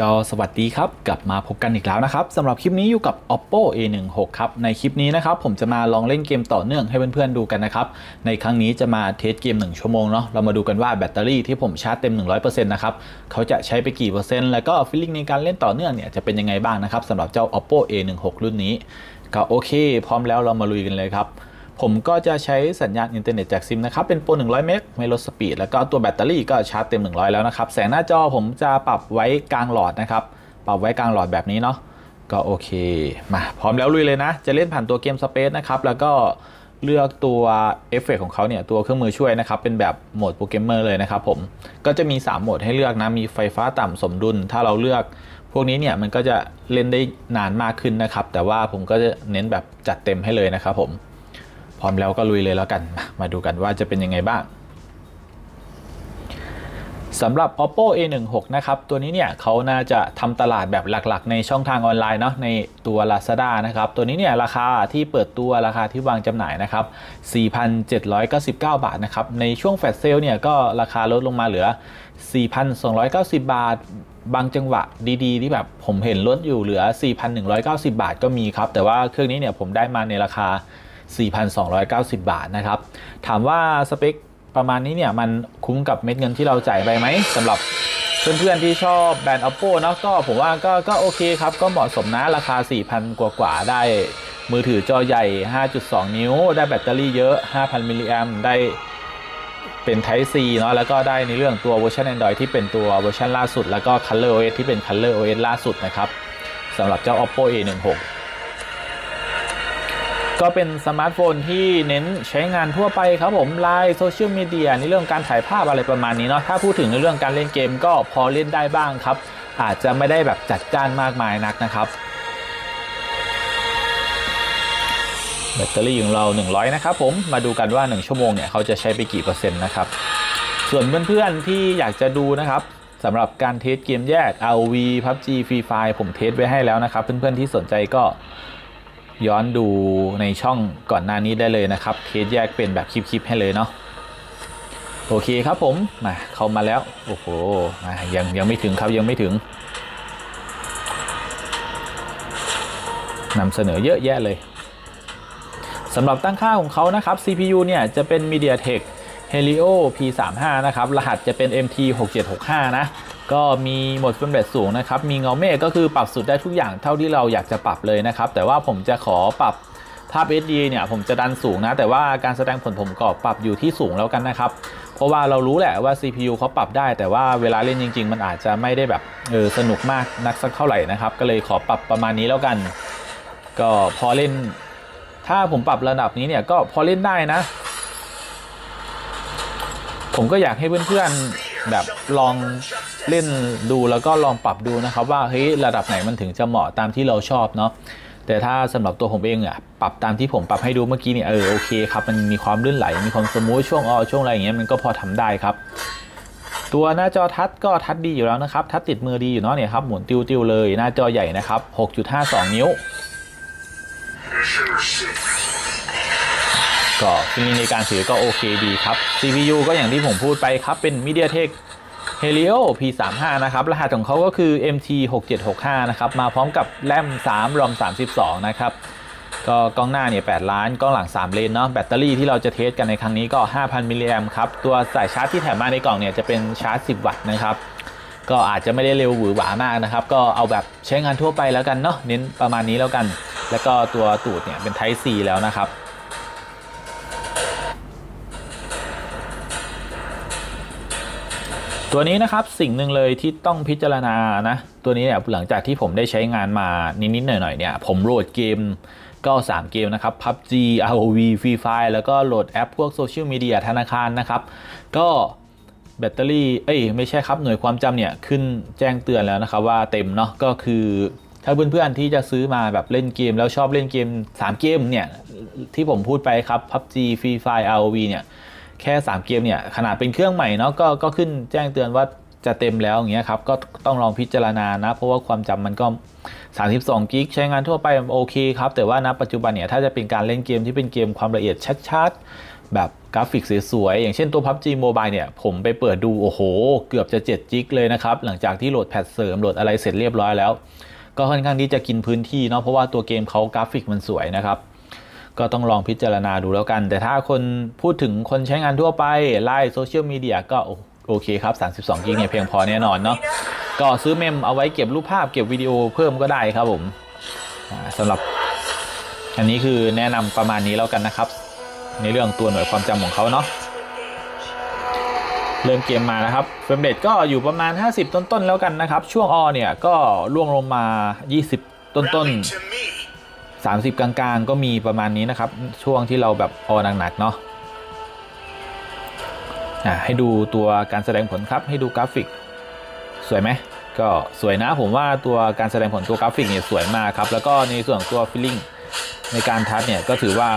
ก็สวัสดีครับ กลับมาพบกันอีกแล้วนะครับสำหรับคลิปนี้อยู่กับ oppo a16 ครับ ในคลิปนี้นะครับผมจะมาลองเล่นเกมต่อเนื่องให้เพื่อนๆดูกันนะครับ ในครั้งนี้จะมาเทสเกม 1 ชั่วโมงเนาะเรามาดูกันว่าแบตเตอรี่ที่ผมชาร์จเต็ม 100%นะครับเขาจะใช้ไปกี่เปอร์เซ็นต์แล้วก็ฟีลลิ่งในการเล่นต่อเนื่องเนี่ยจะเป็นยังไงบ้างนะครับสำหรับเจ้า oppo a16 รุ่นนี้ ก็โอเค พร้อมแล้วเรามาลุยกันเลยครับ ผมก็จะใช้สัญญาณอินเทอร์เน็ตจากซิมนะครับ เป็นโปร 100 เมกไม่ลดสปีด แล้วก็ตัวแบตเตอรี่ก็ชาร์จเต็ม 100 แล้วนะครับ แสงหน้าจอผมจะปรับไว้กลางหลอดนะครับ ปรับไว้กลางหลอดแบบนี้เนาะ ก็โอเค มาพร้อมแล้วลุยเลยนะ จะเล่นผ่านตัวเกมสเปซนะครับ แล้วก็เลือกตัวเอฟเฟกของเขาเนี่ยตัวเครื่องมือช่วยนะครับ เป็นแบบโหมดโปรแกรมเมอร์เลยนะครับผม ก็จะมี 3 โหมดให้เลือกนะ มีไฟฟ้าต่ำสมดุล ถ้าเราเลือกพวกนี้เนี่ยมันก็จะเล่นได้นานมากขึ้นนะครับ แต่ว่าผมก็จะเน้นแบบจัดเต็มให้เลยนะครับผม พร้อมแล้วก็ลุยเลยแล้วกันมามาดูกันว่าจะเป็นยังไงบ้างสำหรับ oppo a16 นะครับ ตัวนี้เนี่ยเขาน่าจะทำตลาดแบบหลักๆ ในช่องทางออนไลน์เนาะในตัว Lazada นะครับ ตัวนี้เนี่ยราคาที่เปิดตัวราคาที่วางจำหน่ายนะครับ 4,799 บาทนะครับ ในช่วงแฟลชเซลเนี่ยก็ราคาลดลงมาเหลือ 4,290 บาท บางจังหวะดีๆ ที่แบบผมเห็นลดอยู่เหลือ 4,190 บาทก็มีครับ แต่ว่าเครื่องนี้เนี่ยผมได้มาในราคา 4,290 บาทนะครับ ถามว่าสเปคประมาณนี้เนี่ยมันคุ้มกับเม็ดเงินที่เราจ่ายไปไหมสำหรับเพื่อนๆที่ชอบแบรนด์ oppo เนาะก็ผมว่าก็ก็โอเคครับ ก็เหมาะสมนะราคา 4,000 กว่ากว่าได้ มือถือจอใหญ่ 5.2 นิ้ว ได้แบตเตอรี่เยอะ 5,000 มิลลิแอมได้เป็น Type C เนาะแล้วก็ได้ในเรื่องตัวเวอร์ชัน Android ที่เป็นตัวเวอร์ชันล่าสุด แล้วก็ Color OS ที่เป็น Color OS ล่าสุดนะครับสำหรับเจ้า oppo a16 ก็เป็นสมาร์ทโฟนที่เน้นใช้งานทั่วไปครับผมไลน์โซเชียลมีเดียในเรื่องการถ่ายภาพอะไรประมาณนี้เนาะถ้าพูดถึงในเรื่องการเล่นเกมก็พอเล่นได้บ้างครับ อาจจะไม่ได้แบบจัดจ้านมากมายนักนะครับ แบตเตอรี่ของเรา 100 นะครับผมมาดูกันว่า 1 ชั่วโมงเนี่ยเขาจะใช้ไปกี่เปอร์เซ็นต์นะครับส่วนเพื่อนๆที่อยากจะดูนะครับสำหรับการเทสเกมแยก ROV PUBG Free Fire ผมเทสไว้ให้แล้วนะครับ เพื่อนๆที่สนใจก็ ย้อนดูในช่องก่อนหน้านี้ได้เลยนะครับ เทสแยกเป็นแบบคลิปๆให้เลยเนาะโอเคครับผมมาเข้ามาแล้ว โอ้โหมายังยังไม่ถึงครับยังไม่ถึงนำเสนอเยอะแยะเลยสำหรับตั้งค่าของเขานะครับ CPU เนี่ยจะเป็น MediaTek Helio P35 นะครับ รหัสจะเป็น MT6765 นะ ก็มีโหมดเฟรมเรทสูงนะครับ มีเงาเมฆก็คือปรับสุดได้ทุกอย่างเท่าที่เราอยากจะปรับเลยนะครับ แต่ว่าผมจะขอปรับภาพ SD เนี่ยผมจะดันสูงนะ แต่ว่าการแสดงผลผมก็ปรับอยู่ที่สูงแล้วกันนะครับ เพราะว่าเรารู้แหละว่า CPU เขาปรับได้ แต่ว่าเวลาเล่นจริง ๆ มันอาจจะไม่ได้แบบเออสนุกมากนักสักเท่าไหร่นะครับ ก็เลยขอปรับประมาณนี้แล้วกัน ก็พอเล่น ถ้าผมปรับระดับนี้เนี่ยก็พอเล่นได้นะ ผมก็อยากให้เพื่อนๆแบบลอง เล่นดูแล้วก็ลองปรับดูนะครับว่าเฮ้ยระดับไหนมันถึงจะเหมาะตามที่เราชอบเนาะแต่ถ้าสำหรับตัวผมเองอะปรับตามที่ผมปรับให้ดูเมื่อกี้เนี่ยเออโอเคครับมันมีความลื่นไหลมีความสมูทช่วงออช่วงอะไรอย่างเงี้ยมันก็พอทำได้ครับ ตัวหน้าจอทัชก็ทัชดีอยู่แล้วนะครับทัชติดมือดีอยู่เนาะเนี่ยครับหมุนติวๆเลยหน้าจอใหญ่นะครับ 6.52 นิ้วก็ฟีลลิ่งในการถือก็โอเคดีครับ CPU ก็อย่างที่ผมพูดไปครับเป็น MediaTek Helio P35 นะครับรหัสของเขาก็คือ MT6765 นะครับมาพร้อมกับแรม3 ROM 32 นะครับก็กล้องหน้าเนี่ย8ล้าน กล้องหลัง 3 เลนเนาะ แบตเตอรี่ที่เราจะเทสกันในครั้งนี้ก็ 5,000 มิลลิแอมครับ ตัวสายชาร์จที่แถมมาในกล่องเนี่ยจะเป็นชาร์จ 10 วัตต์นะครับ ก็อาจจะไม่ได้เร็วหวือหวามากนะครับ ก็เอาแบบใช้งานทั่วไปแล้วกันเนาะ เน้นประมาณนี้แล้วกัน แล้วก็ตัวตูดเนี่ยเป็น Type C แล้วนะครับ ตัวนี้นะครับสิ่งหนึ่งเลยที่ต้องพิจารณานะตัวนี้เนี่ยหลังจากที่ผมได้ใช้งานมานิดๆหน่อยๆเนี่ยผมโหลดเกมก็3เกมนะครับ PUBG ROV Free Fire แล้วก็โหลดแอปพวกโซเชียลมีเดียธนาคารนะครับ ก็แบตเตอรี่ เอ้ยไม่ใช่ครับ หน่วยความจำเนี่ยขึ้นแจ้งเตือนแล้วนะครับว่าเต็มเนาะก็คือถ้าเพื่อนๆที่จะซื้อมาแบบเล่นเกมแล้วชอบเล่นเกม 3 เกมเนี่ยที่ผมพูดไปครับ PUBG Free Fire ROV เนี่ย แค่ 3 เกมเนี่ยขนาดเป็นเครื่องใหม่เนาะก็ก็ขึ้นแจ้งเตือนว่าจะเต็มแล้วอย่างเงี้ยครับก็ต้องลองพิจารณานะ เพราะว่าความจำมันก็ 32 กิกใช้งานทั่วไปโอเคครับ แต่ว่าณปัจจุบันเนี่ยถ้าจะเป็นการเล่นเกมที่เป็นเกมความละเอียดชัดๆ แบบกราฟิกสวยๆ อย่างเช่นตัว PUBG Mobile เนี่ย ผมไปเปิดดู โอ้โห เกือบจะ 7 จิกเลยนะครับ หลังจากที่โหลดแพทเสริม โหลดอะไรเสร็จเรียบร้อยแล้ว ก็ค่อนข้างที่จะกินพื้นที่เนาะเพราะว่าตัวเกมเขากราฟิกมันสวยนะครับ ก็ต้องลองพิจารณาดูแล้วกัน แต่ถ้าคนพูดถึงคนใช้งานทั่วไปไลน์โซเชียลมีเดียก็โอเคครับ 32 กิกเนี่ยเพียงพอแน่นอนเนาะก็ซื้อเมมเอาไว้เก็บรูปภาพเก็บวิดีโอเพิ่มก็ได้ครับผมสำหรับอันนี้คือแนะนำประมาณนี้แล้วกันนะครับ ในเรื่องตัวหน่วยความจำของเขาเนาะเริ่มเกมมานะครับเฟรมเรทก็อยู่ประมาณ 50 ต้นๆแล้วกันนะครับ ช่วงออเนี่ยก็ล่วงลงมา 20 ต้นๆ 30 กลางๆ ก็มีประมาณนี้นะครับ ช่วงที่เราแบบออหนักๆเนาะอะให้ดูตัวการแสดงผลครับ ให้ดูกราฟิก สวยไหมก็สวยนะผมว่าตัวการแสดงผลตัวกราฟิกเนี่ยสวยมากครับ แล้วก็ในส่วนตัวฟิลลิ่งในการทัชเนี่ยก็ถือว่า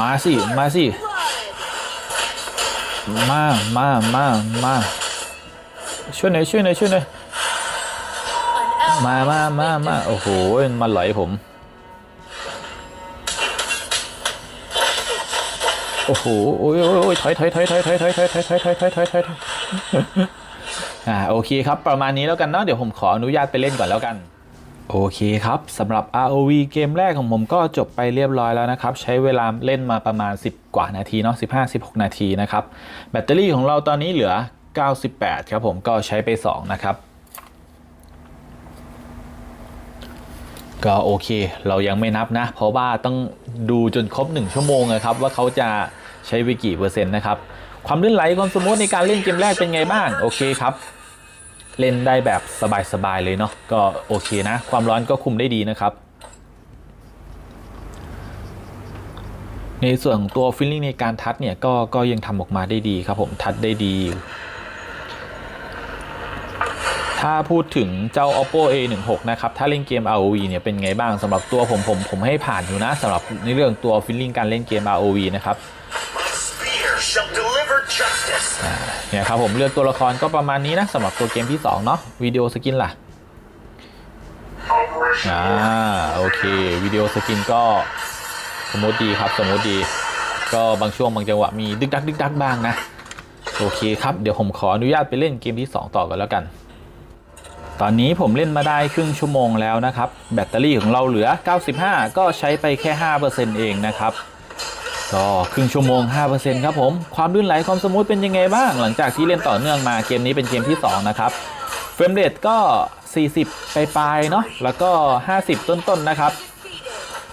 มาสิมาสิมามามามาช่วยหน่อยช่วยหน่อยช่วยหน่อย มามามามาโอ้โหมันมาหลผม โอ้โหโอ้ยโอ้ยโอ้ยถอยถอยถอยถอยถอยถอยถอยถอยถอยถอยถอยถอยถอยถอยอ่าโอเคครับ ประมาณนี้แล้วกันเนาะเดี๋ยวผมขออนุญาตไปเล่นก่อนแล้วกันโอเคครับสำหรับ ROV เกมแรกของผมก็จบไปเรียบร้อยแล้วนะครับ ใช้เวลาเล่นมาประมาณ 10 กว่านาทีเนาะ15-16 นาทีนะครับ แบตเตอรี่ของเราตอนนี้เหลือ 98 ครับผมก็ใช้ไป 2 นะครับ ก็โอเค เรายังไม่นับนะ เพราะว่าต้องดูจนครบ 1 ชั่วโมงนะครับ ว่าเขาจะใช้ไปกี่เปอร์เซ็นต์นะครับ ความลื่นไหลความสมูทในการเล่นเกมแรกเป็นไงบ้าง โอเคครับ เล่นได้แบบสบายๆเลยเนาะก็โอเคนะ ความร้อนก็คุมได้ดีนะครับ ในส่วนตัวฟิลลิ่งในการทัดเนี่ยก็ก็ยังทำออกมาได้ดีครับผมทัดได้ดี ถ้าพูดถึงเจ้า oppo a16 นะครับ ถ้าเล่นเกม ROV เนี่ยเป็นไงบ้างสำหรับตัวผมผมผมให้ผ่านอยู่นะสำหรับในเรื่องตัวฟิลลิ่งการเล่นเกม ROV นะครับเนี่ยครับผมเลือกตัวละครก็ประมาณนี้นะสำหรับตัวเกมที่ 2 เนาะวิดีโอสกินล่ะอ่าโอเควิดีโอสกินก็สมมติดีครับสมมติดี ก็บางช่วงบางจังหวะมีดึกดักดึกดักบ้างนะ โอเคครับ เดี๋ยวผมขออนุญาตไปเล่นเกมที่ 2 ต่อกันแล้วกัน ตอนนี้ผมเล่นมาได้ครึ่งชั่วโมงแล้วนะครับ แบตเตอรี่ของเราเหลือ 95 ก็ใช้ไปแค่ 5%เองนะครับก็ครึ่งชั่วโมง 5%ครับผม ความลื่นไหลความสมูทเป็นยังไงบ้าง หลังจากที่เล่นต่อเนื่องมาเกมนี้เป็นเกมที่ 2 นะครับเฟรมเรทก็ 40 ไปลายๆเนาะแล้วก็ 50 ต้นๆนนะครับ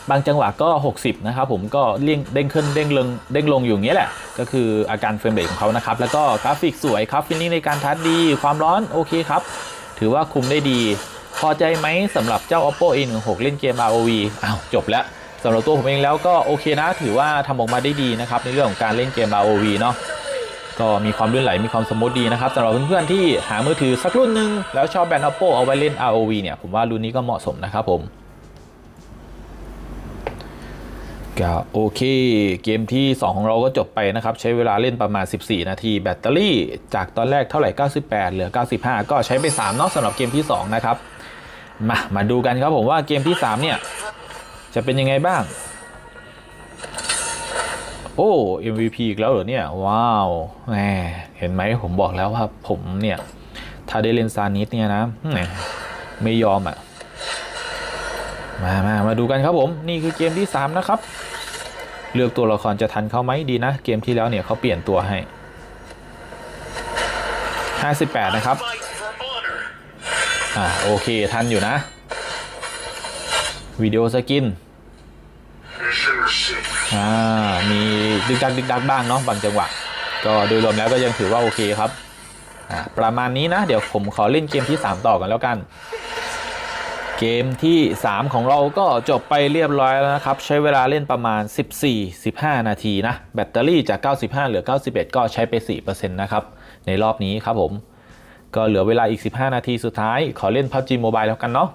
บางจังหวะก็ 60 นะครับผมก็เลี่ยงเด้งขึ้นเด้งลงเด้งลงอยู่อย่างนี้ยแหละ ก็คืออาการเฟรมเรทของเขานะครับ แล้วก็กราฟิกสวยครับฟิลลิ่งในการทัดดีความร้อนโอเคครับ ถือว่าคุมได้ดี พอใจไหมสำหรับเจ้า oppo a16 เล่นเกม ROV อ้าวจบแล้วสำหรับตัวผมเองแล้วก็โอเคนะ ถือว่าทำออกมาได้ดีนะครับในเรื่องของการเล่นเกม ROV เนาะก็มีความลื่นไหลมีความสมูทดีนะครับสำหรับเพื่อนๆที่หามือถือสักรุ่นหนึ่งแล้วชอบแบรนด์ oppo เอาไว้เล่น ROV เนี่ยผมว่ารุ่นนี้ก็เหมาะสมนะครับผม ก็โอเค เกมที่ 2 ของเราก็จบไปนะครับ ใช้เวลาเล่นประมาณ 14 นาที แบตเตอรี่จากตอนแรกเท่าไหร่ 98 เหลือ 95 ก็ใช้ไป3เนาะสำหรับเกมที่ 2 นะครับ มามาดูกันครับผมว่าเกมที่ 3 เนี่ย จะเป็นยังไงบ้าง โอ้ MVP อีกแล้วเหรอเนี่ย ว้าวแหมเห็นไหมผมบอกแล้วว่าผมเนี่ย ถ้าได้เล่นซานิสเนี่ยนะแหมไม่ยอมอะ มามามาดูกันครับผมนี่คือเกมที่ 3 นะครับ เลือกตัวละครจะทันเขาไหมดีนะ เกมที่แล้วเนี่ยเขาเปลี่ยนตัวให้ 58 นะครับ อ่าโอเค ทันอยู่นะ วิดีโอสกิน อ่า มีดึกดักดึกดักบ้างเนาะบางจังหวะ ก็โดยรวมแล้วก็ยังถือว่าโอเคครับ อ่าประมาณนี้นะ เดี๋ยวผมขอเล่นเกมที่ 3 ต่อกันแล้วกัน เกมที่ 3 ของเราก็จบไปเรียบร้อยแล้วนะครับ ใช้เวลาเล่นประมาณ 14-15 นาทีนะ แบตเตอรี่จาก 95 เหลือ 91 ก็ใช้ไป 4%นะครับ ในรอบนี้ครับผม ก็เหลือเวลาอีก 15 นาทีสุดท้าย ขอเล่น PUBG Mobile แล้วกันเนาะ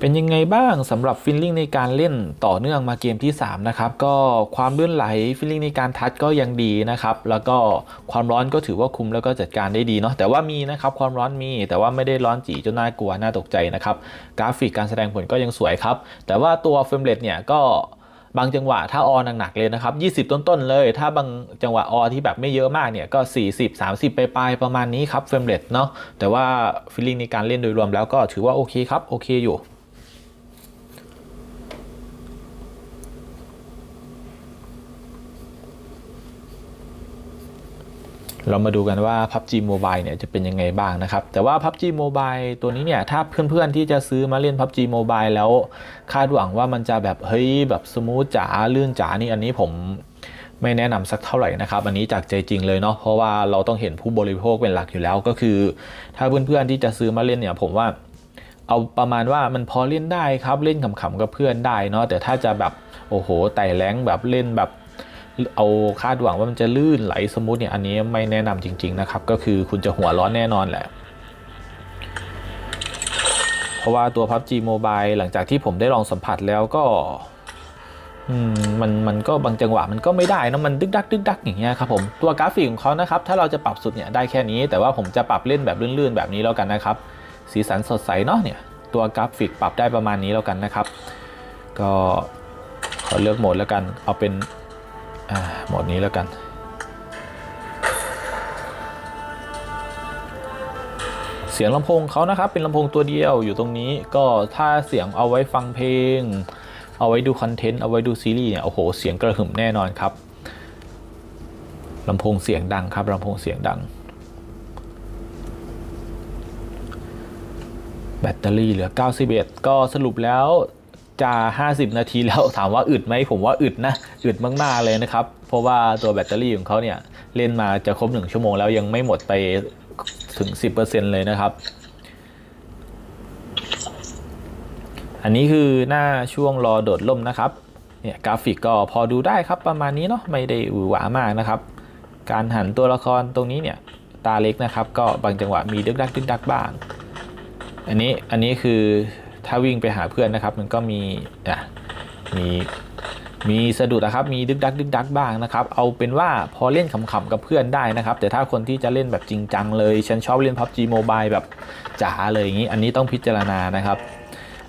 เป็นยังไงบ้างสำหรับฟิลลิ่งในการเล่นต่อเนื่องมาเกมที่ 3 นะครับ ก็ความลื่นไหลฟิลลิ่งในการทัชก็ยังดีนะครับ แล้วก็ความร้อนก็ถือว่าคุมแล้วก็จัดการได้ดีเนาะแต่ว่ามีนะครับความร้อนมี แต่ว่าไม่ได้ร้อนจีจนน่ากลัวน่าตกใจนะครับกราฟิกการแสดงผลก็ยังสวยครับ แต่ว่าตัวเฟรมเรทเนี่ยก็บางจังหวะถ้าออหนักๆเลยนะครับ 20 ต้นๆเลย ถ้าบางจังหวะออที่แบบไม่เยอะมากเนี่ยก็ 40 30 ไปปลายๆประมาณนี้ครับเฟรมเรทเนาะแต่ว่าฟิลลิ่งในการเล่นโดยรวมแล้วก็ถือว่าโอเคครับโอเคอยู่ เรามาดูกันว่า PUBG Mobile เนี่ยจะเป็นยังไงบ้างนะครับ แต่ว่า PUBG Mobile ตัวนี้เนี่ยถ้าเพื่อนๆที่จะซื้อมาเล่น PUBG Mobile แล้วคาดหวังว่ามันจะแบบเฮ้ยแบบสมูทจ๋าลื่นจ๋านี่อันนี้ผมไม่แนะนำสักเท่าไหร่นะครับ อันนี้จากใจจริงเลยเนาะเพราะว่าเราต้องเห็นผู้บริโภคเป็นหลักอยู่แล้วก็คือ ถ้าเพื่อนๆที่จะซื้อมาเล่นเนี่ยผมว่าเอาประมาณว่ามันพอเล่นได้ครับเล่นขำๆกับเพื่อนได้เนาะแต่ถ้าจะแบบโอ้โหไต่แรงแบบเล่นแบบ เอาคาดหวังว่ามันจะลื่นไหลสมูทเนี่ยอันนี้ไม่แนะนำจริง ๆนะครับ ก็คือคุณจะหัวร้อนแน่นอนแหละ เพราะว่าตัว PUBG Mobile หลังจากที่ผมได้ลองสัมผัสแล้วก็มันมันก็บางจังหวะมันก็ไม่ได้นะมันดึกดักดึกดักอย่างเงี้ยครับผมตัวกราฟิกของเขานะครับ ถ้าเราจะปรับสุดเนี่ยได้แค่นี้ แต่ว่าผมจะปรับเล่นแบบลื่นๆแบบนี้แล้วกันนะครับ สีสันสดใสเนาะเนี่ย ตัวกราฟิกปรับได้ประมาณนี้แล้วกันนะครับ ก็ขอเลือกโหมดแล้วกันเอาเป็น โหมดนี้แล้วกัน เสียงลำโพงเขานะครับ เป็นลำโพงตัวเดียวอยู่ตรงนี้ก็ถ้าเสียงเอาไว้ฟังเพลง เอาไว้ดูคอนเทนต์เอาไว้ดูซีรีส์เนี่ยโอ้โหเสียงกระหึ่มแน่นอนครับลำโพงเสียงดังครับลำโพงเสียงดัง แบตเตอรี่เหลือ 91 ก็สรุปแล้ว จะ 50 นาทีแล้วถามว่าอึดไหมผมว่าอึดนะ อึดมากๆเลยนะครับ เพราะว่าตัวแบตเตอรี่ของเขาเนี่ยเล่นมาจะครบ 1 ชั่วโมงแล้วยังไม่หมดไปถึง 10%เลยนะครับ อันนี้คือหน้าช่วงรอโดดล่มนะครับเนี่ยกราฟิกก็พอดูได้ครับประมาณนี้เนาะไม่ได้หวือหวามากนะครับ การหันตัวละครตรงนี้เนี่ยตาเล็กนะครับ ก็บางจังหวะมีดึกดักดึกดักบ้าง อันนี้อันนี้คือ ถ้าวิ่งไปหาเพื่อนนะครับ มันก็มีอะมีมีสะดุดนะครับ มีดึกดักดึกดักบ้างนะครับ เอาเป็นว่าพอเล่นขำๆกับเพื่อนได้นะครับ แต่ถ้าคนที่จะเล่นแบบจริงจังเลย ฉันชอบเล่น PUBG Mobile แบบจ๋าเลยอย่างนี้ อันนี้ต้องพิจารณานะครับ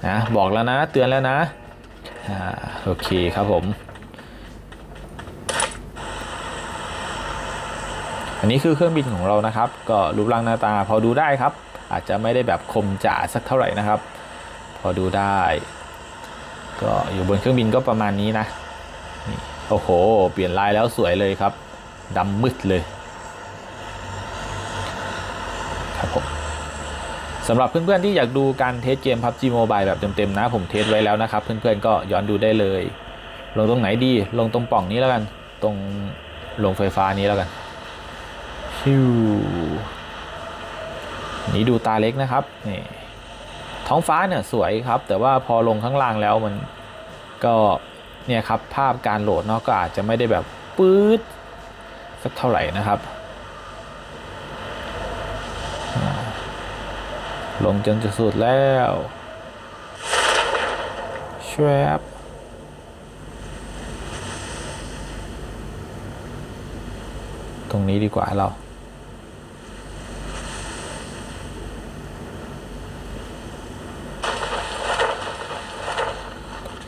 นะบอกแล้วนะเตือนแล้วนะอ่าโอเคครับผม อันนี้คือเครื่องบินของเรานะครับ ก็รูปร่างหน้าตาพอดูได้ครับ อาจจะไม่ได้แบบคมจ๋าสักเท่าไหร่นะครับ อดูได้ ก็อยู่บนเครื่องบินก็ประมาณนี้นะนี่โอ้โห เปลี่ยนลายแล้วสวยเลยครับดำมืดเลยครับผมสำหรับเพื่อนๆที่อยากดูการเทสเกม PUBG Mobile แบบเต็มๆนะ ผมเทสไว้แล้วนะครับ เพื่อนๆก็ย้อนดูได้เลย ลงตรงไหนดี ลงตรงปล่องนี้แล้วกัน ตรงลงไฟฟ้านี้แล้วกันฮิวนี่ดูตาเล็กนะครับนี่ ท้องฟ้าเนี่ยสวยครับ แต่ว่าพอลงข้างล่างแล้วมันก็เนี่ยครับภาพการโหลดเนาะก็อาจจะไม่ได้แบบปื๊ดสักเท่าไหร่นะครับ ลงจนจะสุดแล้วแชบตรงนี้ดีกว่าเรา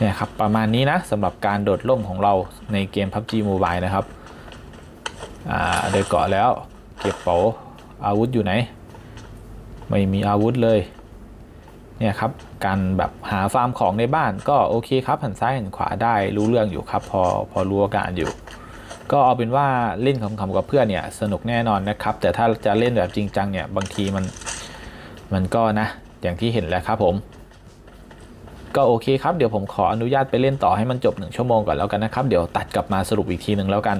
เนี่ยครับประมาณนี้นะสำหรับการโดดร่มของเราในเกม PUBG Mobile นะครับอ่าได้เกาะแล้วเก็บเป๋าอาวุธอยู่ไหน ไม่มีอาวุธเลยเนี่ยครับการแบบหาฟาร์มของในบ้านก็โอเคครับหันซ้ายหันขวาได้รู้เรื่องอยู่ครับ พอพอรู้อาการอยู่ ก็เอาเป็นว่าเล่นขำๆกับเพื่อนเนี่ยสนุกแน่นอนนะครับ แต่ถ้าจะเล่นแบบจริงจังเนี่ยบางทีมันมันก็นะ อย่างที่เห็นแหล้วครับผม ก็โอเคครับ เดี๋ยวผมขออนุญาตไปเล่นต่อให้มันจบ 1 ชั่วโมงก่อนแล้วกันนะครับ เดี๋ยวตัดกลับมาสรุปอีกทีหนึ่งแล้วกัน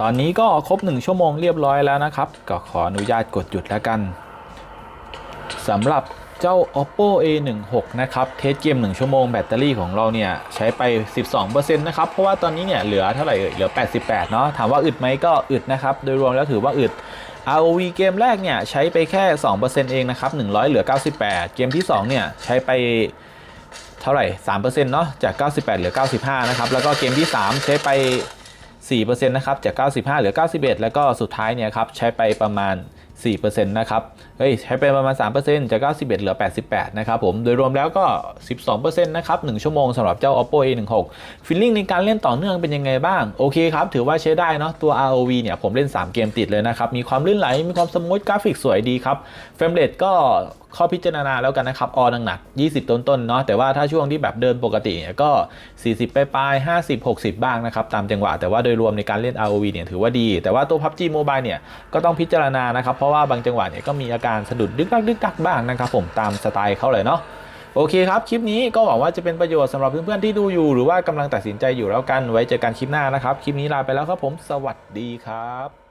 ตอนนี้ก็ครบ 1 ชั่วโมงเรียบร้อยแล้วนะครับ ก็ขออนุญาตกดหยุดแล้วกันสำหรับเจ้า oppo a16 นะครับ เทสเกม 1 ชั่วโมงแบตเตอรี่ของเราเนี่ยใช้ไป 12%นะครับ เพราะว่าตอนนี้เนี่ยเหลือเท่าไหร่เอ่ยเหลือ 88 เนาะถามว่าอึดไหมก็อึดนะครับ โดยรวมแล้วถือว่าอึด ROV เกมแรกเนี่ยใช้ไปแค่ 2%เองนะครับ 100 เหลือ 98 เกมที่ 2 เนี่ยใช้ไปเท่าไหร่3%เนาะจาก 98 เหลือ 95 นะครับ แล้วก็เกมที่ 3 ใช้ไป 4%นะครับ จาก 95 เหลือ 91 แล้วก็สุดท้ายเนี่ยครับใช้ไปประมาณ 4%นะครับเฮ้ยใช้ไปประมาณ 3%จาก 91 เหลือ 88 นะครับผม โดยรวมแล้วก็ 12%นะครับ 1 ชั่วโมงสำหรับเจ้า oppo a16 ฟีลลิ่งในการเล่นต่อเนื่องเป็นยังไงบ้าง โอเคครับ ถือว่าใช้ได้เนาะ ตัว ROV เนี่ย ผมเล่น 3 เกมติดเลยนะครับ มีความลื่นไหล มีความสมูทกราฟิกสวยดีครับ เฟรมเรทก็ข้อพิจารณาแล้วกันนะครับ ออหนักๆ20 ต้นๆ เนาะ แต่ว่าถ้าช่วงที่แบบเดินปกติเนี่ยก็ 40ปลายๆ50 60 บ้างนะครับ ตามจังหวะ แต่ว่าโดยรวมในการเล่น ROV เนี่ยถือว่าดี แต่ว่าตัว PUBG Mobile เนี่ยก็ต้องพิจารณานะครับเพราะว่าบางจังหวะเนี่ยก็มีอาการสะดุดดึกดักดึกดักบ้างนะครับผมตามสไตล์เขาเลยเนาะโอเคครับคลิปนี้ก็หวังว่าจะเป็นประโยชน์สำหรับเพื่อนๆที่ดูอยู่ หรือว่ากำลังตัดสินใจอยู่แล้วกันไว้เจอกันคลิปหน้านะครับคลิปนี้ลาไปแล้วครับผมสวัสดีครับ